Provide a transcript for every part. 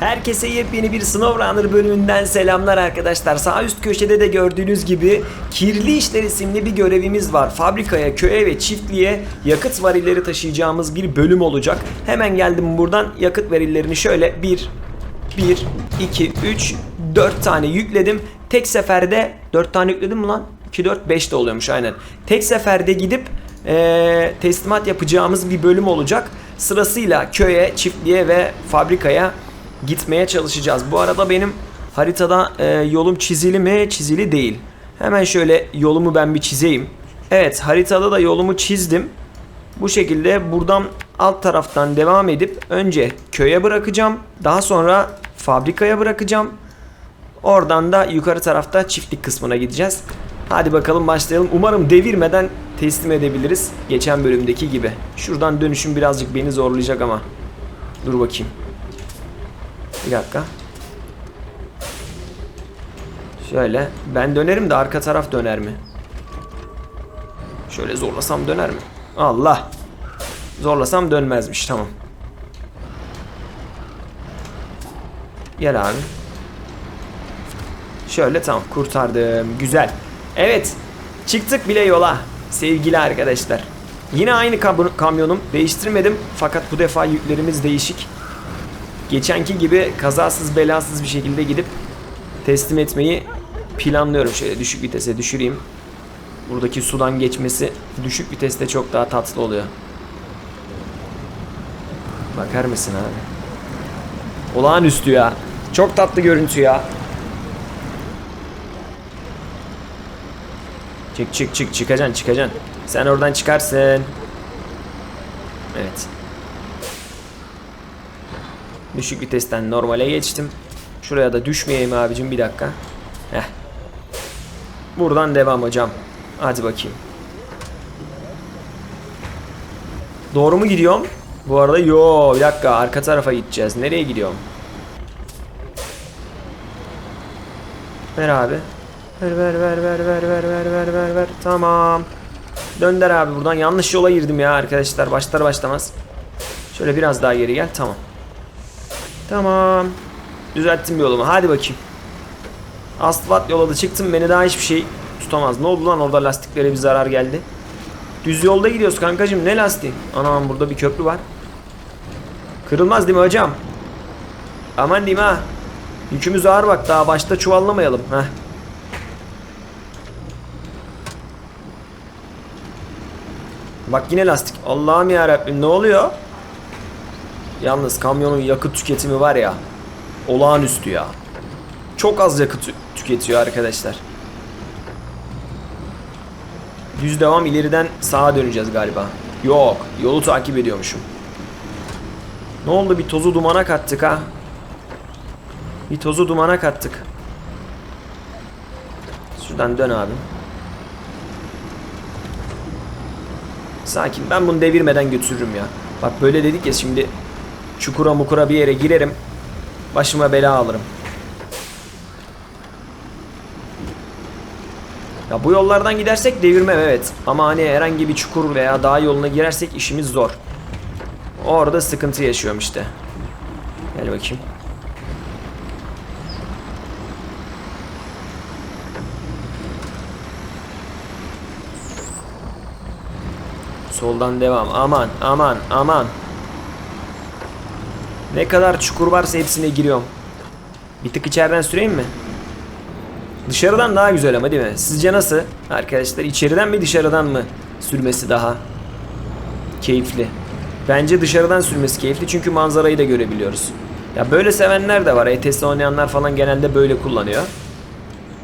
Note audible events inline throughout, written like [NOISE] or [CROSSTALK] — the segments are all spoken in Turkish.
Herkese yepyeni bir SnowRunner bölümünden selamlar arkadaşlar. Sağ üst köşede de gördüğünüz gibi Kirli İşler isimli bir görevimiz var. Fabrikaya, köye ve çiftliğe yakıt varilleri taşıyacağımız bir bölüm olacak. Hemen geldim buradan yakıt varillerini şöyle 1, 1, 2, 3, 4 tane yükledim. Tek seferde 4 tane yükledim mi lan? 2, 4, 5 de oluyormuş aynen. Tek seferde gidip eee, teslimat yapacağımız bir bölüm olacak. Sırasıyla köye, çiftliğe ve fabrikaya gitmeye çalışacağız. Bu arada benim haritada e, yolum çizili mi? Çizili değil. Hemen şöyle yolumu ben bir çizeyim. Evet haritada da yolumu çizdim. Bu şekilde buradan alt taraftan devam edip önce köye bırakacağım. Daha sonra fabrikaya bırakacağım. Oradan da yukarı tarafta çiftlik kısmına gideceğiz. Hadi bakalım başlayalım. Umarım devirmeden teslim edebiliriz. Geçen bölümdeki gibi. Şuradan dönüşüm birazcık beni zorlayacak ama. Dur bakayım. Bir dakika. Şöyle. Ben dönerim de arka taraf döner mi? Şöyle zorlasam döner mi? Allah. Zorlasam dönmezmiş. Tamam. Gel abi. Şöyle tamam kurtardım. Güzel. Evet. Çıktık bile yola. Sevgili arkadaşlar. Yine aynı kam- kamyonum. Değiştirmedim. Fakat bu defa yüklerimiz değişik. Geçenki gibi kazasız belasız bir şekilde gidip teslim etmeyi planlıyorum. Şöyle düşük vitese düşüreyim. Buradaki sudan geçmesi düşük viteste çok daha tatlı oluyor. Bakar mısın abi? Olağanüstü ya. Çok tatlı görüntü ya. Çık çık çık çıkacaksın çıkacaksın. Sen oradan çıkarsın. Evet. Düşük vitesten normale geçtim. Şuraya da düşmeyeyim abicim bir dakika. Heh. Buradan devam hocam. Hadi bakayım. Doğru mu gidiyorum? Bu arada yo bir dakika arka tarafa gideceğiz. Nereye gidiyorum? Ver abi. Ver ver ver ver ver ver ver ver ver ver. Tamam. Dönder abi buradan yanlış yola girdim ya arkadaşlar. Başlar başlamaz. Şöyle biraz daha geri gel. Tamam. Tamam. Düzelttim yolumu. Hadi bakayım. Asfalt yola da çıktım. Beni daha hiçbir şey tutamaz. Ne oldu lan orada lastiklere bir zarar geldi. Düz yolda gidiyoruz kankacım. Ne lastiği? Anam burada bir köprü var. Kırılmaz değil mi hocam? Aman diyeyim ha. Yükümüz ağır bak. Daha başta çuvallamayalım. Heh. Bak yine lastik. Allah'ım ya ne oluyor? Yalnız kamyonun yakıt tüketimi var ya olağanüstü ya. Çok az yakıt tü- tüketiyor arkadaşlar. Düz devam ileriden sağa döneceğiz galiba. Yok, yolu takip ediyormuşum. Ne oldu bir tozu dumana kattık ha? Bir tozu dumana kattık. Şuradan dön abi. Sakin. Ben bunu devirmeden götürürüm ya. Bak böyle dedik ya şimdi çukura mukura bir yere girerim. Başıma bela alırım. Ya bu yollardan gidersek devirmem evet. Ama hani herhangi bir çukur veya dağ yoluna girersek işimiz zor. Orada sıkıntı yaşıyorum işte. Gel bakayım. Soldan devam. Aman aman aman. Ne kadar çukur varsa hepsine giriyorum. Bir tık içeriden süreyim mi? Dışarıdan daha güzel ama değil mi? Sizce nasıl arkadaşlar? İçeriden mi dışarıdan mı sürmesi daha keyifli? Bence dışarıdan sürmesi keyifli çünkü manzarayı da görebiliyoruz. Ya böyle sevenler de var. ETS oynayanlar falan genelde böyle kullanıyor.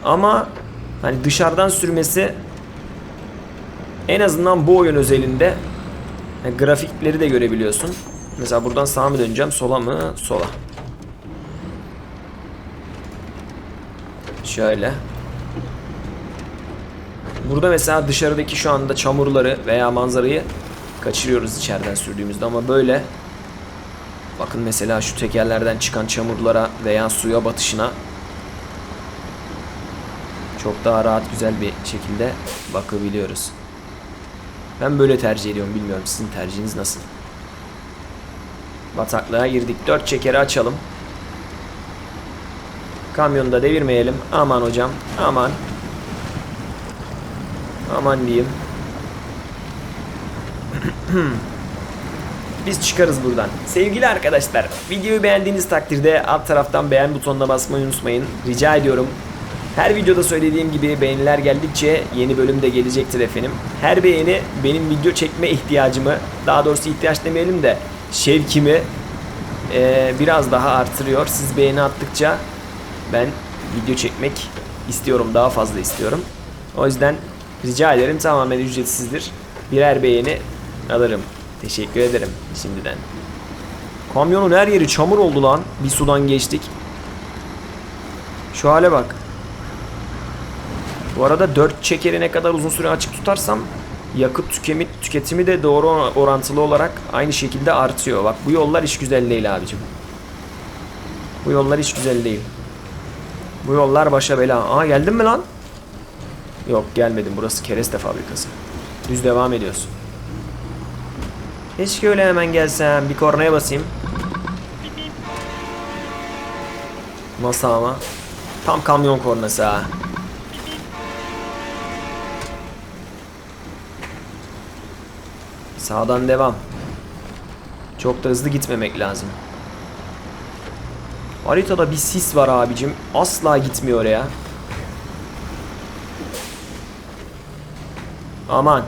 Ama hani dışarıdan sürmesi en azından bu oyun özelinde yani grafikleri de görebiliyorsun. Mesela buradan sağa mı döneceğim, sola mı? Sola. Şöyle. Burada mesela dışarıdaki şu anda çamurları veya manzarayı kaçırıyoruz içeriden sürdüğümüzde ama böyle bakın mesela şu tekerlerden çıkan çamurlara veya suya batışına çok daha rahat güzel bir şekilde bakabiliyoruz. Ben böyle tercih ediyorum bilmiyorum sizin tercihiniz nasıl? Bataklığa girdik. Dört çekeri açalım. Kamyonu da devirmeyelim. Aman hocam. Aman. Aman diyeyim. [CLEARS THROAT] Biz çıkarız buradan. Sevgili arkadaşlar, videoyu beğendiğiniz takdirde alt taraftan beğen butonuna basmayı unutmayın. Rica ediyorum. Her videoda söylediğim gibi beğeniler geldikçe yeni bölüm de gelecektir efendim. Her beğeni benim video çekme ihtiyacımı, daha doğrusu ihtiyaç demeyelim de şevkimi eee, biraz daha artırıyor. Siz beğeni attıkça ben video çekmek istiyorum, daha fazla istiyorum. O yüzden rica ederim tamamen ücretsizdir. Birer beğeni alırım. Teşekkür ederim şimdiden. Kamyonun her yeri çamur oldu lan. Bir sudan geçtik. Şu hale bak. Bu arada 4 çekeri ne kadar uzun süre açık tutarsam yakıt tüketimi, tüketimi de doğru orantılı olarak aynı şekilde artıyor. Bak bu yollar hiç güzel değil abicim. Bu yollar hiç güzel değil. Bu yollar başa bela. Aa geldin mi lan? Yok gelmedim. Burası kereste fabrikası. Düz devam ediyorsun. Keşke öyle hemen gelsem. Bir kornaya basayım. Nasıl ama? Tam kamyon kornası ha. Sağdan devam. Çok da hızlı gitmemek lazım. Haritada bir sis var abicim. Asla gitmiyor oraya. Aman.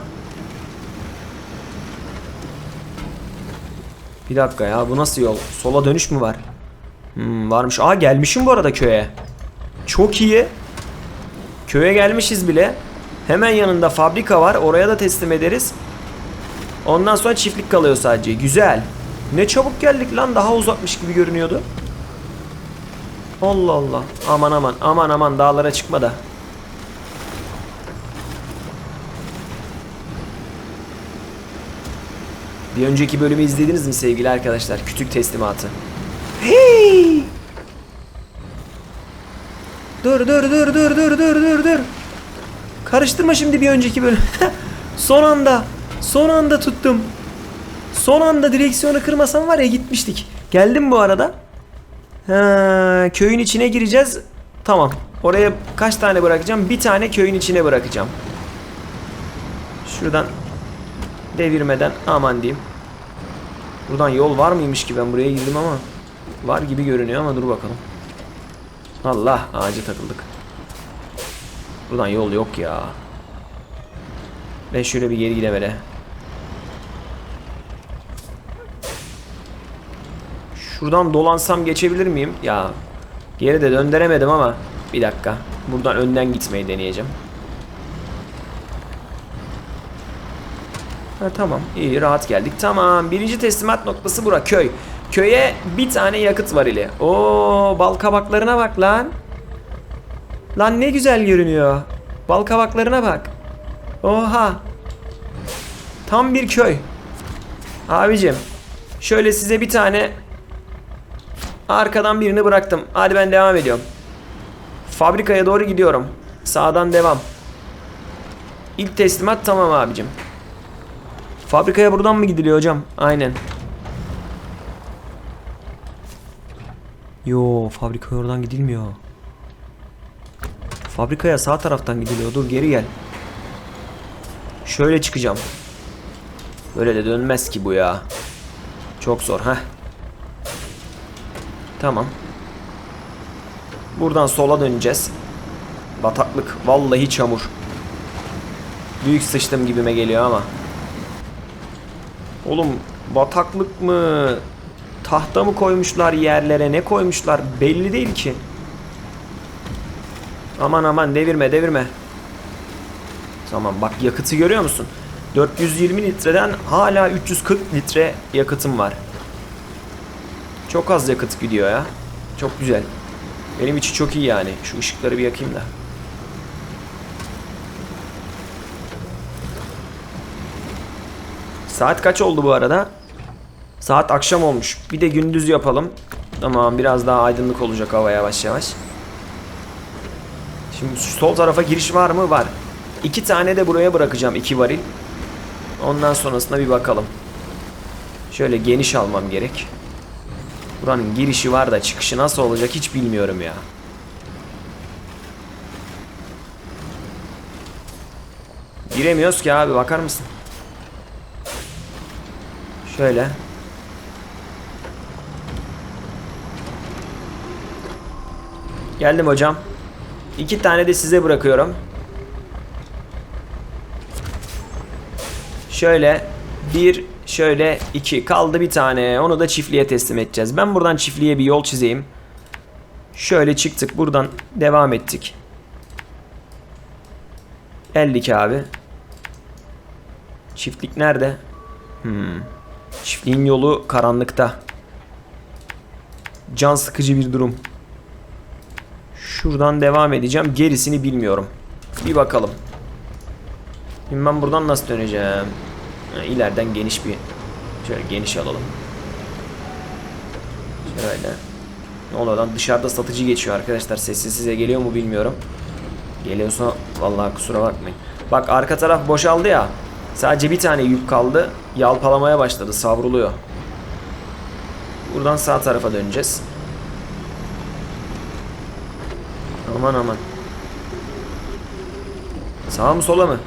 Bir dakika ya bu nasıl yol? Sola dönüş mü var? Hmm, varmış. Aa gelmişim bu arada köye. Çok iyi. Köye gelmişiz bile. Hemen yanında fabrika var. Oraya da teslim ederiz. Ondan sonra çiftlik kalıyor sadece. Güzel. Ne çabuk geldik lan. Daha uzakmış gibi görünüyordu. Allah Allah. Aman aman. Aman aman dağlara çıkma da. Bir önceki bölümü izlediniz mi sevgili arkadaşlar? Kütük teslimatı. Hey! Dur dur dur dur dur dur dur dur. Karıştırma şimdi bir önceki bölüm. [LAUGHS] son anda. Son anda tuttum. Son anda direksiyonu kırmasam var ya gitmiştik. Geldim bu arada. Ha, köyün içine gireceğiz. Tamam. Oraya kaç tane bırakacağım? Bir tane köyün içine bırakacağım. Şuradan devirmeden aman diyeyim. Buradan yol var mıymış ki ben buraya girdim ama var gibi görünüyor ama dur bakalım. Allah ağaca takıldık. Buradan yol yok ya. Ben şöyle bir geri gidemele. Şuradan dolansam geçebilir miyim? Ya geri de döndüremedim ama bir dakika. Buradan önden gitmeyi deneyeceğim. Ha, tamam iyi rahat geldik. Tamam birinci teslimat noktası bura köy. Köye bir tane yakıt var ile. Oo bal kabaklarına bak lan. Lan ne güzel görünüyor. Bal kabaklarına bak. Oha. Tam bir köy. Abicim şöyle size bir tane arkadan birini bıraktım. Hadi ben devam ediyorum. Fabrikaya doğru gidiyorum. Sağdan devam. İlk teslimat tamam abicim. Fabrikaya buradan mı gidiliyor hocam? Aynen. Yo fabrikaya oradan gidilmiyor. Fabrikaya sağ taraftan gidiliyor. Dur geri gel. Şöyle çıkacağım. Böyle de dönmez ki bu ya. Çok zor ha. Tamam. Buradan sola döneceğiz. Bataklık. Vallahi çamur. Büyük sıçtım gibime geliyor ama. Oğlum bataklık mı? Tahta mı koymuşlar yerlere? Ne koymuşlar? Belli değil ki. Aman aman devirme devirme. Tamam bak yakıtı görüyor musun? 420 litreden hala 340 litre yakıtım var. Çok az yakıt gidiyor ya. Çok güzel. Benim için çok iyi yani. Şu ışıkları bir yakayım da. Saat kaç oldu bu arada? Saat akşam olmuş. Bir de gündüz yapalım. Tamam biraz daha aydınlık olacak hava yavaş yavaş. Şimdi sol tarafa giriş var mı? Var. İki tane de buraya bırakacağım. iki varil. Ondan sonrasına bir bakalım. Şöyle geniş almam gerek. Buranın girişi var da çıkışı nasıl olacak hiç bilmiyorum ya. Giremiyoruz ki abi bakar mısın? Şöyle. Geldim hocam. İki tane de size bırakıyorum. Şöyle bir şöyle iki. Kaldı bir tane. Onu da çiftliğe teslim edeceğiz. Ben buradan çiftliğe bir yol çizeyim. Şöyle çıktık. Buradan devam ettik. Geldik abi. Çiftlik nerede? Hmm. Çiftliğin yolu karanlıkta. Can sıkıcı bir durum. Şuradan devam edeceğim. Gerisini bilmiyorum. Bir bakalım. Şimdi ben buradan nasıl döneceğim? Ha, ileriden geniş bir şöyle geniş alalım. Şöyle. Ne oluyor lan? Dışarıda satıcı geçiyor arkadaşlar. Sesi size geliyor mu bilmiyorum. Geliyorsa vallahi kusura bakmayın. Bak arka taraf boşaldı ya. Sadece bir tane yük kaldı. Yalpalamaya başladı. Savruluyor. Buradan sağ tarafa döneceğiz. Aman aman. Sağa mı sola mı?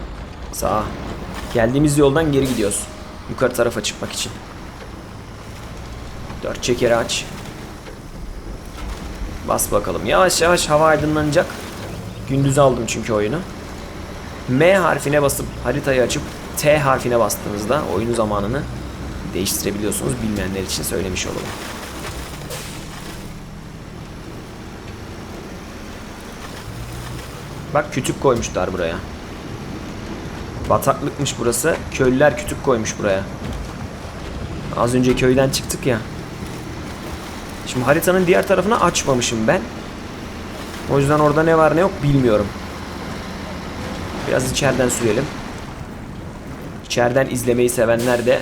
Sağa. Geldiğimiz yoldan geri gidiyoruz. Yukarı tarafa çıkmak için. Dört çekeri aç. Bas bakalım. Yavaş yavaş hava aydınlanacak. Gündüz aldım çünkü oyunu. M harfine basıp haritayı açıp T harfine bastığınızda oyun zamanını değiştirebiliyorsunuz. Bilmeyenler için söylemiş olalım. Bak kütük koymuşlar buraya. Bataklıkmış burası. Köylüler kütük koymuş buraya. Az önce köyden çıktık ya. Şimdi haritanın diğer tarafını açmamışım ben. O yüzden orada ne var ne yok bilmiyorum. Biraz içeriden sürelim. İçeriden izlemeyi sevenler de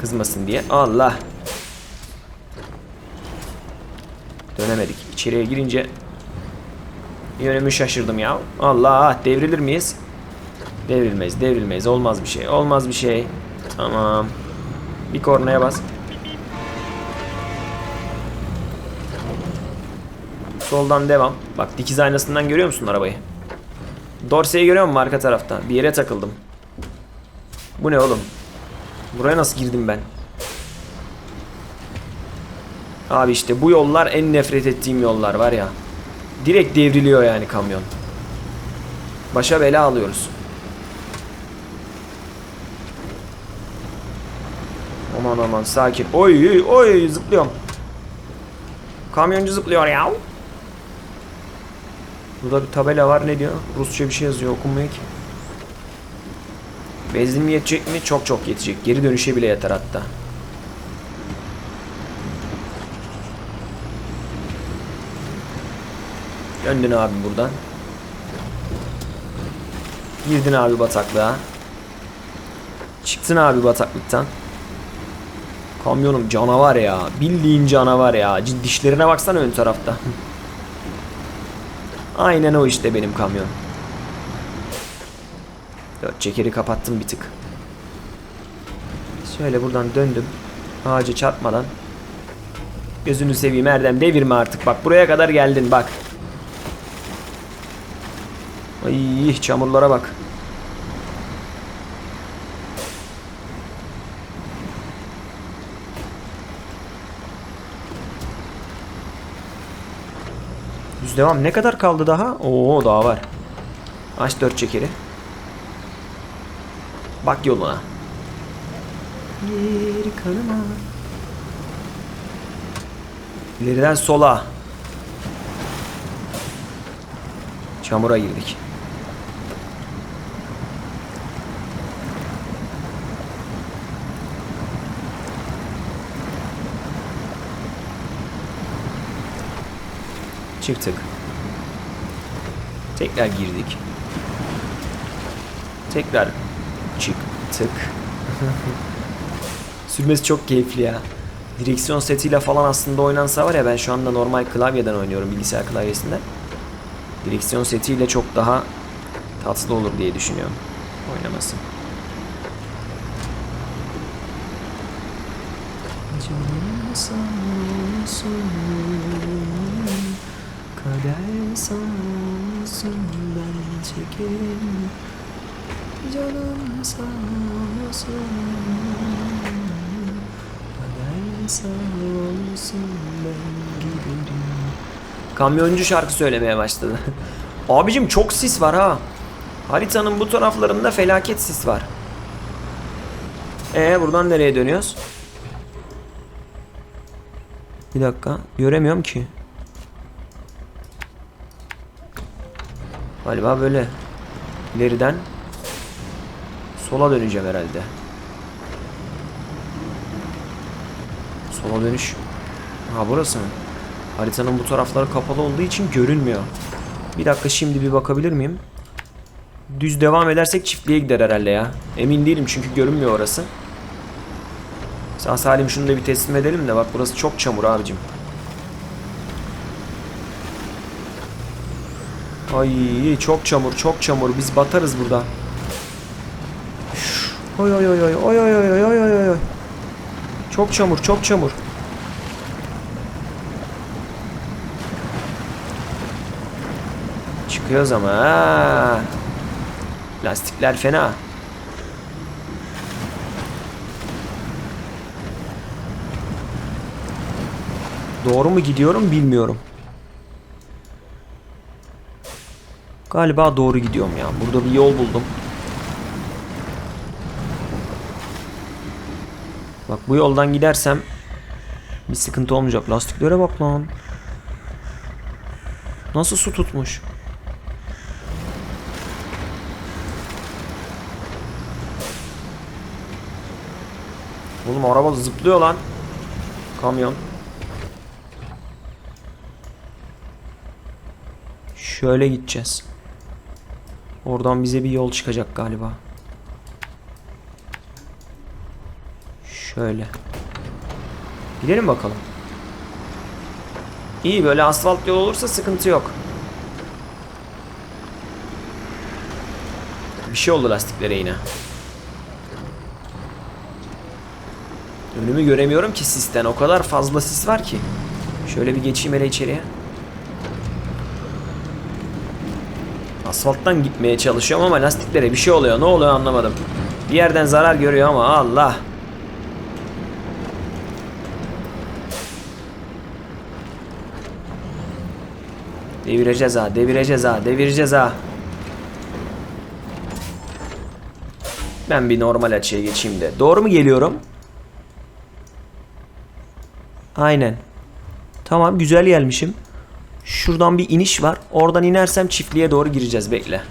kızmasın diye. Allah. Dönemedik. İçeriye girince yönümü şaşırdım ya. Allah devrilir miyiz? Devrilmeyiz, devrilmeyiz. Olmaz bir şey. Olmaz bir şey. Tamam. Bir kornaya bas. Soldan devam. Bak dikiz aynasından görüyor musun arabayı? Dorseyi görüyor musun arka tarafta? Bir yere takıldım. Bu ne oğlum? Buraya nasıl girdim ben? Abi işte bu yollar en nefret ettiğim yollar var ya. Direkt devriliyor yani kamyon. Başa bela alıyoruz. Aman aman sakin. Oy oy zıplıyorum. Kamyoncu zıplıyor ya. Burada bir tabela var ne diyor? Rusça bir şey yazıyor okunmuyor ki. Benzin mi yetecek mi? Çok çok yetecek. Geri dönüşe bile yeter hatta. Döndün abi buradan. Girdin abi bataklığa. Çıktın abi bataklıktan. Kamyonum canavar ya. Bildiğin canavar ya. Dişlerine baksana ön tarafta. [LAUGHS] Aynen o işte benim kamyon. Dört çekeri kapattım bir tık. Şöyle buradan döndüm. Ağaca çarpmadan. Gözünü seveyim Erdem devirme artık. Bak buraya kadar geldin bak. Ay çamurlara bak. Düz devam. Ne kadar kaldı daha? Oo daha var. Aç dört çekeri. Bak yoluna. Geri kanıma. İleriden sola. Çamura girdik. Çıktık. Tekrar girdik. Tekrar çıktık. [LAUGHS] Sürmesi çok keyifli ya. Direksiyon setiyle falan aslında oynansa var ya ben şu anda normal klavyeden oynuyorum bilgisayar klavyesinden. Direksiyon setiyle çok daha tatlı olur diye düşünüyorum oynaması. Canım olsun, kader olsun, ben çekerim Canım olsun. Kader olsun ben giderim. Kamyoncu şarkı söylemeye başladı. [LAUGHS] Abicim çok sis var ha. Haritanın bu taraflarında felaket sis var. Ee buradan nereye dönüyoruz? Bir dakika. Göremiyorum ki. Galiba böyle. İleriden sola döneceğim herhalde. Sola dönüş. Ha burası mı? Haritanın bu tarafları kapalı olduğu için görünmüyor. Bir dakika şimdi bir bakabilir miyim? Düz devam edersek çiftliğe gider herhalde ya. Emin değilim çünkü görünmüyor orası. Sağ salim şunu da bir teslim edelim de bak burası çok çamur abicim. Ay çok çamur çok çamur biz batarız burada. Oy oy oy oy oy oy oy oy oy oy. Çok çamur çok çamur. Çıkıyoruz ama. Lastikler fena. Doğru mu gidiyorum bilmiyorum. Galiba doğru gidiyorum ya. Burada bir yol buldum. Bak bu yoldan gidersem bir sıkıntı olmayacak. Lastiklere bak lan. Nasıl su tutmuş? Oğlum araba zıplıyor lan. Kamyon. Şöyle gideceğiz. Oradan bize bir yol çıkacak galiba. Şöyle. Gidelim bakalım. İyi böyle asfalt yol olursa sıkıntı yok. Bir şey oldu lastiklere yine. Önümü göremiyorum ki sisten. O kadar fazla sis var ki. Şöyle bir geçeyim hele içeriye. Asfalttan gitmeye çalışıyorum ama lastiklere bir şey oluyor. Ne oluyor anlamadım. Bir yerden zarar görüyor ama Allah. Devireceğiz ha, devireceğiz ha, devireceğiz ha. Ben bir normal açıya geçeyim de. Doğru mu geliyorum? Aynen. Tamam güzel gelmişim. Şuradan bir iniş var. Oradan inersem çiftliğe doğru gireceğiz. Bekle.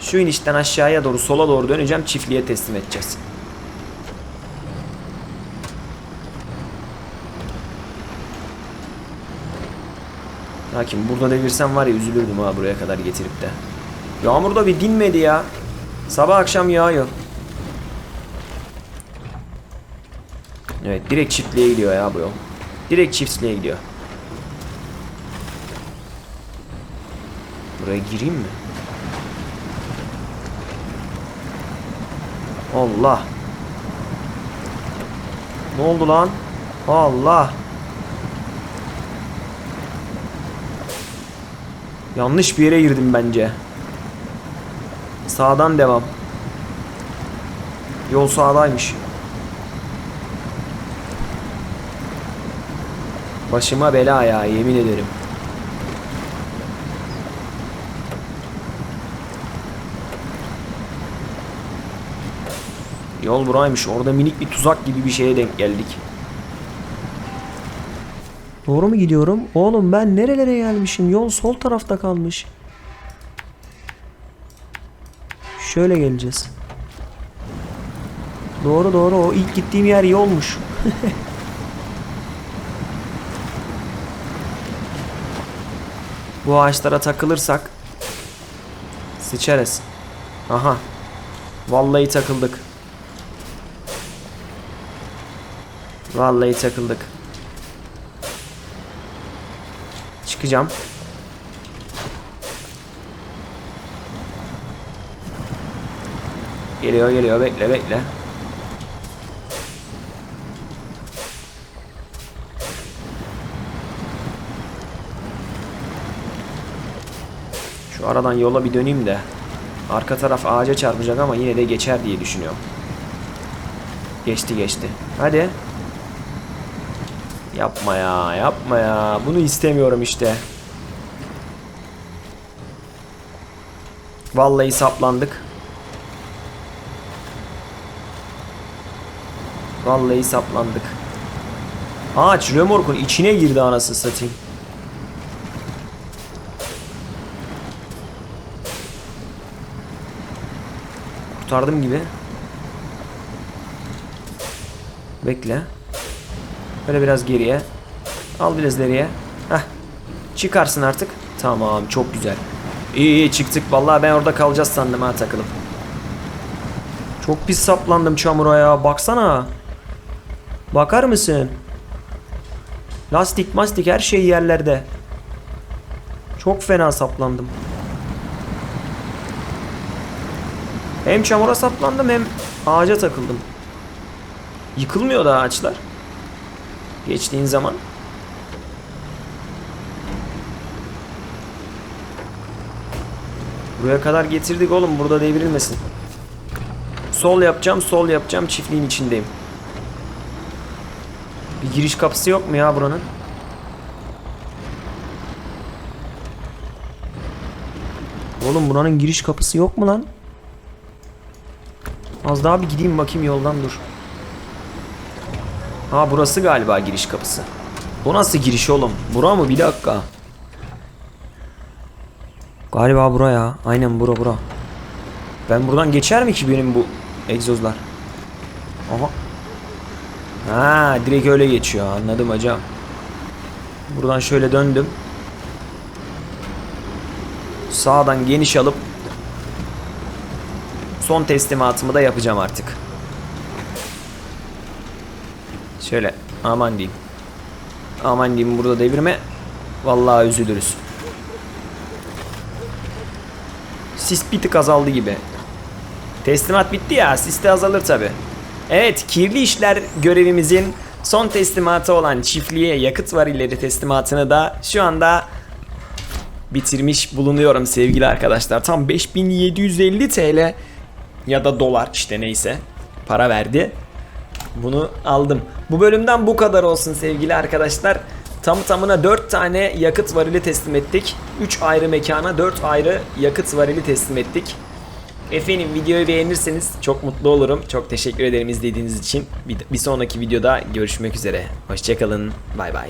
Şu inişten aşağıya doğru sola doğru döneceğim. Çiftliğe teslim edeceğiz. Lakin burada devirsem var ya üzülürdüm ha buraya kadar getirip de. Yağmur da bir dinmedi ya. Sabah akşam yağıyor. Evet direkt çiftliğe gidiyor ya bu yol. Direkt çiftliğe gidiyor. Buraya gireyim mi? Allah. Ne oldu lan? Allah. Yanlış bir yere girdim bence. Sağdan devam. Yol sağdaymış. Başıma bela ya yemin ederim. Yol buraymış. Orada minik bir tuzak gibi bir şeye denk geldik. Doğru mu gidiyorum? Oğlum ben nerelere gelmişim? Yol sol tarafta kalmış. Şöyle geleceğiz. Doğru doğru o ilk gittiğim yer yolmuş. [LAUGHS] Bu ağaçlara takılırsak sıçarız. Aha. Vallahi takıldık. Vallahi takıldık. Çıkacağım. Geliyor geliyor bekle bekle. Şu aradan yola bir döneyim de. Arka taraf ağaca çarpacak ama yine de geçer diye düşünüyorum. Geçti geçti. Hadi. Yapma ya, yapma ya. Bunu istemiyorum işte. Vallahi saplandık. Vallahi saplandık. Ağaç römorkun içine girdi anası satayım. Kurtardım gibi. Bekle. Böyle biraz geriye. Al biraz ileriye. Heh. Çıkarsın artık. Tamam çok güzel. İyi iyi çıktık. Vallahi ben orada kalacağız sandım ha takılıp. Çok pis saplandım çamura ya. Baksana. Bakar mısın? Lastik mastik her şey yerlerde. Çok fena saplandım. Hem çamura saplandım hem ağaca takıldım. Yıkılmıyor da ağaçlar. Geçtiğin zaman. Buraya kadar getirdik oğlum burada devrilmesin. Sol yapacağım, sol yapacağım. Çiftliğin içindeyim. Bir giriş kapısı yok mu ya buranın? Oğlum buranın giriş kapısı yok mu lan? Az daha bir gideyim bakayım yoldan dur. Ha burası galiba giriş kapısı. Bu nasıl giriş oğlum? Bura mı? Bir dakika. Galiba bura ya. Aynen bura bura. Ben buradan geçer mi ki benim bu egzozlar? Aha. Ha direkt öyle geçiyor. Anladım hocam. Buradan şöyle döndüm. Sağdan geniş alıp son teslimatımı da yapacağım artık. Şöyle aman diyeyim. Aman diyeyim burada devirme. Vallahi üzülürüz. Sis bir tık azaldı gibi. Teslimat bitti ya sis de azalır tabi. Evet kirli işler görevimizin son teslimatı olan çiftliğe yakıt varilleri teslimatını da şu anda bitirmiş bulunuyorum sevgili arkadaşlar. Tam 5750 TL ya da dolar işte neyse para verdi. Bunu aldım. Bu bölümden bu kadar olsun sevgili arkadaşlar. Tam tamına 4 tane yakıt varili teslim ettik. 3 ayrı mekana 4 ayrı yakıt varili teslim ettik. Efendim videoyu beğenirseniz çok mutlu olurum. Çok teşekkür ederim izlediğiniz için. Bir, sonraki videoda görüşmek üzere. Hoşçakalın. Bay bay.